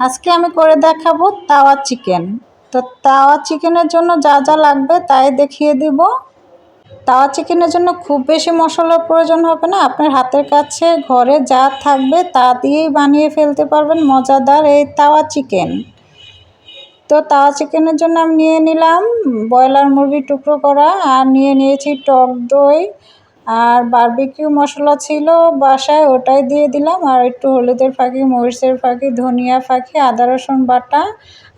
আজকে আমি করে দেখাবো তাওয়া চিকেন। তো তাওয়া চিকেনের জন্য যা যা লাগবে তাই দেখিয়ে দিব। তাওয়া চিকেনের জন্য খুব বেশি মশলার প্রয়োজন হবে না। আপনার হাতের কাছে, ঘরে যা থাকবে তা দিয়েই বানিয়ে ফেলতে পারবেন মজাদার এই তাওয়া চিকেন। তো তাওয়া চিকেনের জন্য আমি নিয়ে নিলাম, ব্রয়লার মুরগি টুকরো করা, আর নিয়ে নিয়েছি টক দই আর বারবিকিউ মশলা ছিল, বাসায় ওটাই দিয়ে দিলাম। আর একটু হলুদের ফাঁকি, মরিচের ফাঁকি, ধনিয়া ফাঁকি, আদা, রসুন বাটা,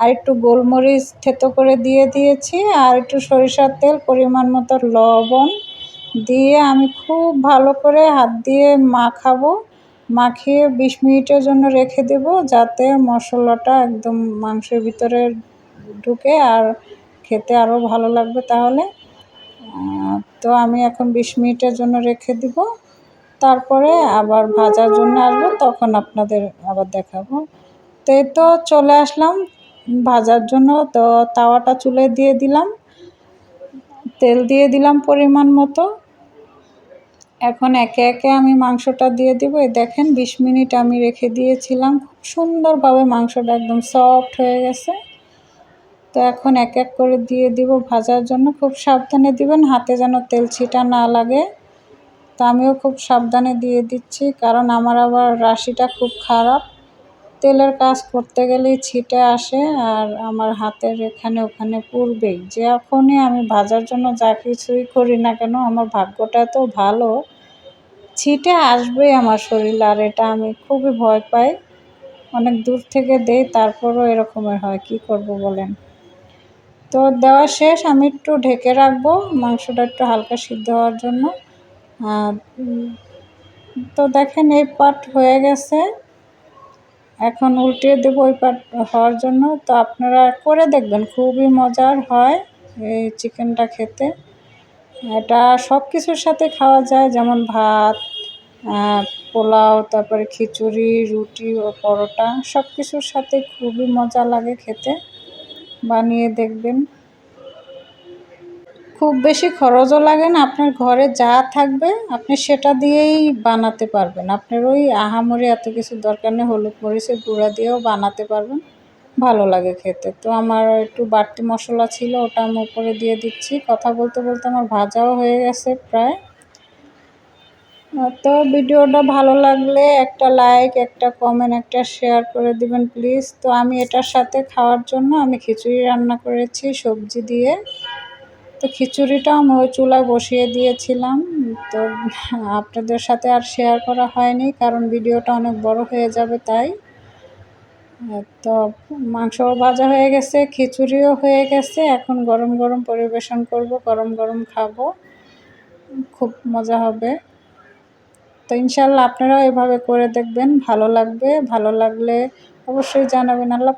আর একটু গোলমরিচ থেতো করে দিয়ে দিয়েছি। আর একটু সরিষার তেল, পরিমাণ মতো লবণ দিয়ে আমি খুব ভালো করে হাত দিয়ে মাখাবো। মাখিয়ে বিশ মিনিটের জন্য রেখে দেব, যাতে মশলাটা একদম মাংসের ভিতরে ঢুকে আর খেতে আরও ভালো লাগবে তাহলে। তো আমি এখন বিশ মিনিটের জন্য রেখে দিব। তারপরে আবার ভাজার জন্য আসব, তখন আপনাদের আবার দেখাবো। তো এই তো চলে আসলাম ভাজার জন্য। তো তাওয়াটা চুলে দিয়ে দিলাম। তেল দিয়ে দিলাম পরিমাণ মতো। এখন একে একে আমি মাংসটা দিয়ে দিব। এই দেখেন বিশ মিনিট আমি রেখে দিয়েছিলাম। খুব সুন্দরভাবে মাংসটা একদম সফট হয়ে গেছে। তো এখন এক এক করে দিয়ে দিব, ভাজার জন্য খুব সাবধানে দিবেন, হাতে যেন তেল ছিটা না লাগে। তো আমিও খুব সাবধানে দিয়ে দিচ্ছি, কারণ আমার আবার রাশিটা খুব খারাপ। তেলের কাজ করতে গেলেই ছিটে আসে, আর আমার হাতের এখানে ওখানে পূর্বেই যখনই আমি ভাজার জন্য যা কিছুই করি না কেন, আমার ভাগ্যটা তো ভালো। ছিটে আসবেই আমার শরীর, আর এটা আমি খুবই ভয় পাই। অনেক দূর থেকে দেই, তারপরও এরকমের হয়, কি করব বলেন? তো দেওয়া শেষ, আমি একটু ঢেকে রাখব, মাংসটা একটু হালকা সিদ্ধ হওয়ার জন্য। তো দেখেন এই পাট হয়ে গেছে। এখন উল্টিয়ে দেবো ওই পাট হওয়ার জন্য। তো আপনারা করে দেখবেন, খুবই মজার হয় এই চিকেনটা খেতে। এটা সব কিছুর সাথে খাওয়া যায়, যেমন ভাত পোলাও, তারপরে খিচুড়ি, রুটি ও পরোটা, সব কিছুর সাথে খুবই মজা লাগে খেতে। বানিয়ে দেখবেন। খুব বেশি খরচও লাগে না, আপনার ঘরে যা থাকবে আপনি সেটা দিয়েই বানাতে পারবেন। আপনার ওই আহামরি এত কিছু দরকার নেই, হলুদ মরিচের গুঁড়া দিয়েও বানাতে পারবেন, ভালো লাগে খেতে। তো আমার একটু বাড়তি মশলা ছিল, ওটা আমি উপরে দিয়ে দিচ্ছি। কথা বলতে বলতে আমার ভাজাও হয়ে গেছে প্রায়। তো ভিডিওটা ভালো লাগলে একটা লাইক, একটা কমেন্ট একটা শেয়ার করে দিবেন প্লিজ তো আমি এটার সাথে খাওয়ার জন্য আমি খিচুড়ি রান্না করেছি সবজি দিয়ে। তো খিচুড়িটাও আমি ওই চুলায় বসিয়ে দিয়েছিলাম। তো আপনাদের সাথে আর শেয়ার করা হয়নি কারণ ভিডিওটা অনেক বড় হয়ে যাবে তাই। তো মাংসও ভাজা হয়ে গেছে, খিচুড়িও হয়ে গেছে। এখন গরম গরম পরিবেশন করব, গরম গরম খাব। খুব মজা হবে। তো ইনশাল্লাহ আপনারাও এভাবে করে দেখবেন ভালো লাগবে। ভালো লাগলে অবশ্যই জানাবেন। আল্লাহ